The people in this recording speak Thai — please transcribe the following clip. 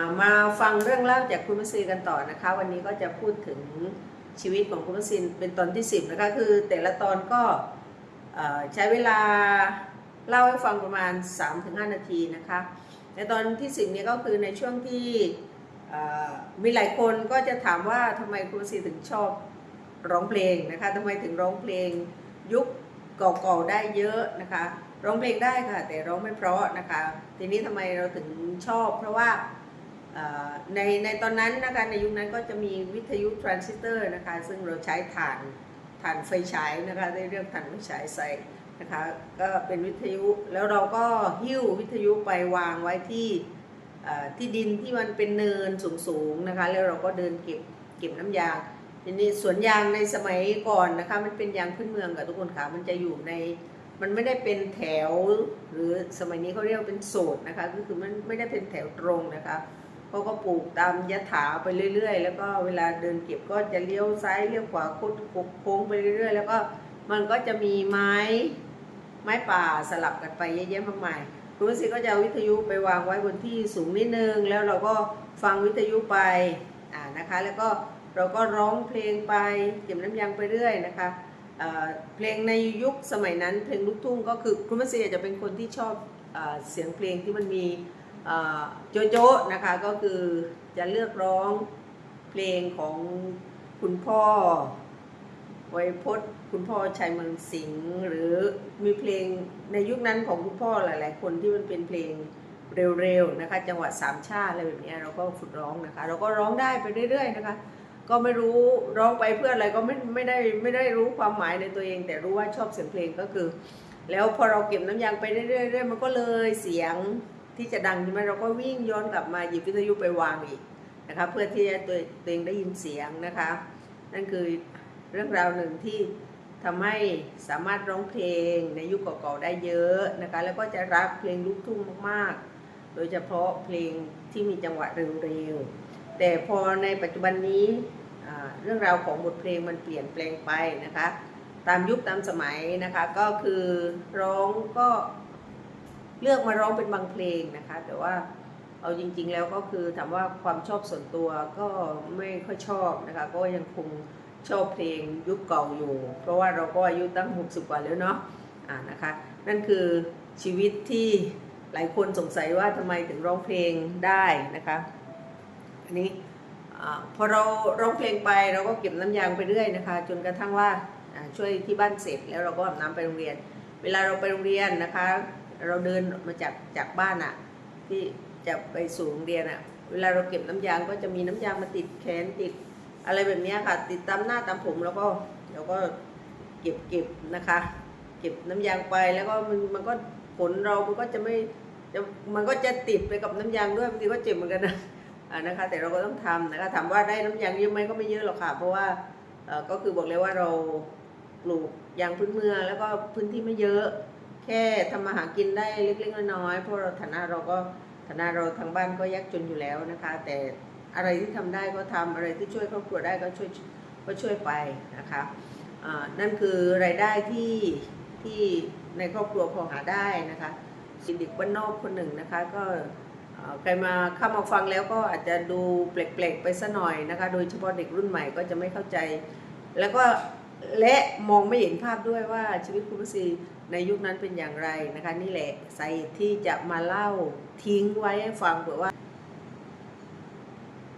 ามาฟังเรื่องเล่าจากคุณมัสซีกันต่อนะคะ วันนี้ก็จะพูดถึงชีวิตของคุณมัสซีเป็นตอนที่ 10 นะคะ คือแต่ละตอนก็ใช้เวลาเล่าให้ฟังประมาณ 3-5 นาทีนะคะ ในตอนที่ 10 นี้ก็คือในช่วงที่มีหลายคนก็จะถามว่าทำไมคุณมัสซีถึงชอบร้องเพลงนะคะทำไมถึงร้องเพลงยุค เก่าๆได้เยอะนะคะ ร้องเพลงได้ค่ะ แต่ร้องไม่เพราะนะคะ ทีนี้ทำไมเราถึงชอบ เพราะว่าในในตอนนั้นนะคะในยุคนั้นก็จะมีวิทยุทรานซิสเตอร์นะคะ ซึ่งเราใช้ถ่านถ่านไฟฉายนะคะได้เรียกถ่านไฟฉายใส่นะคะก็เป็นวิทยุแล้วเราก็หิ้ววิทยุไปวางไว้ที่ที่ดินที่มันเป็นเนินสูงๆนะคะแล้วเราก็เดินเก็บเก็บน้ำยาง ทีนี้สวนยางในสมัยก่อนนะคะ มันเป็นยางพื้นเมืองกับทุกคนค่ะมันจะอยู่ใน มันไม่ได้เป็นแถว หรือสมัยนี้เขาเรียกว่าเป็นโสดนะคะก็คือมันไม่ได้เป็นแถวตรงนะคะเขาก็ปลูกตามยถาไปเรื่อย ๆ แล้วก็เวลาเดินเก็บก็จะเลี้ยวซ้ายเลี้ยวขวาโค้งโค้งไปเรื่อย ๆ แล้วก็มันก็จะมีไม้ไม้ป่าสลับกันไปเยอะแยะมากมายคุณวิสิก็จะวิทยุไปวางไว้บนที่สูงนิดนึง แล้วเราก็ฟังวิทยุไปอ่านะคะ แล้วก็ เราก็ร้องเพลงไปเก็บน้ำยางไปเรื่อยนะคะเเพลงในยุคสมัยนั้นเพลงลูกทุ่งก็คือคุณมัสเซียจะเป็นคนที่ชอบเอเสียงเพลงที่มันมีโจโจ้นะคะก็คือจะเลือกร้องเพลงของคุณพ่อไวยพจน์คุณพ่อชัยเมืองสิงห์หรือมีเพลงในยุคนั้นของคุณพ่อหลาย ๆ คนที่มันเป็นเพลงเร็วๆนะคะจังหวัดสามชาติอะไรแบบนี้เราก็ฝึกร้องนะคะ เราก็ร้องได้ไปเรื่อย ๆ นะคะ ก็ไม่รู้ร้องไปเพื่ออะไรก็ไม่ไม่ได้ไม่ได้รู้ความหมายในตัวเอง แต่รู้ว่าชอบเสียงเพลงก็คือ แล้วพอเราเก็บน้ำยางไปเรื่อยๆมันก็เลยเสียงที่จะดังใช่ไหมเราก็วิ่งย้อนกลับมาหยิบวิทยุไปวางอีกนะคะเพื่อที่จะตัวตัวเองได้ยินเสียงนะคะ นั่นคือเรื่องราวหนึ่งที่ทำให้สามารถร้องเพลงในยุคเก่าๆได้เยอะนะคะแล้วก็จะรักเพลงลูกทุ่งมากๆ โดยเฉพาะเพลงที่มีจังหวะเร็วๆแต่พอในปัจจุบันนี้ เรื่องราวของบทเพลงมันเปลี่ยนแปลงไปนะคะ ตามยุคตามสมัยนะคะก็คือร้องก็เลือกมาร้องเป็นบางเพลงนะคะ แต่ว่าเอาจริง ๆ แล้วก็คือถามว่าความชอบส่วนตัวก็ไม่ค่อยชอบนะคะก็ยังคงชอบเพลงยุคเก่าอยู่ เพราะว่าเราก็อายุตั้ง 60 กว่าแล้วเนาะอ่านะคะนั่นคือชีวิตที่หลายคนสงสัยว่าทำไมถึงร้องเพลงได้นะคะอันนี้ พอเราร้องเพลงไปเราก็เก็บน้ำยางไปเรื่อยนะคะ จนกระทั่งว่าช่วยที่บ้านเสร็จแล้วเราก็อาบน้ำไปโรงเรียน เวลาเราไปโรงเรียนนะคะ เราเดินมาจากจากบ้านอะที่จะไปสู่โรงเรียนอะเวลาเราเก็บน้ำยางก็จะมีน้ำยางมาติดแขนติดอะไรแบบนี้ค่ะ ติดตามหน้าตามผมแล้วก็เราก็เก็บเก็บนะคะ เก็บน้ำยางไปแล้วก็มันมันก็ผลเรามันก็จะไม่จะมันก็จะติดไปกับน้ำยางด้วยบางทีก็เจ็บเหมือนกันนะ นะคะแต่เราก็ต้องทำนะคะถามว่าได้น้ำยางเยอะไหมก็ไม่เยอะหรอกค่ะ เพราะว่าก็คือบอกเลยว่าเราปลูกยางพื้นเมืองแล้วก็พื้นที่ไม่เยอะ แค่ทำมาหากินได้เล็กๆน้อยๆเพราะเราฐานะเราก็ฐานะเราทางบ้านก็ยากจนอยู่แล้วนะคะ แต่อะไรที่ทำได้ก็ทำอะไรที่ช่วยครอบครัวได้ก็ช่วยก็ช่วยไปนะคะนั่นคือรายได้ที่ที่ในครอบครัวพอหาได้นะคะสิเด็กบ้านนอกคนหนึ่งนะคะก็ ใครมาเข้ามาฟังแล้วก็อาจจะดูแปลกๆไปซะหน่อยนะคะ โดยเฉพาะเด็กรุ่นใหม่ก็จะไม่เข้าใจ แล้วก็และมองไม่เห็นภาพด้วยว่าชีวิตคุณพระศรีในยุคนั้นเป็นอย่างไรนะคะ นี่แหละสาเหตุที่จะมาเล่าทิ้งไว้ให้ฟังเผื่อว่า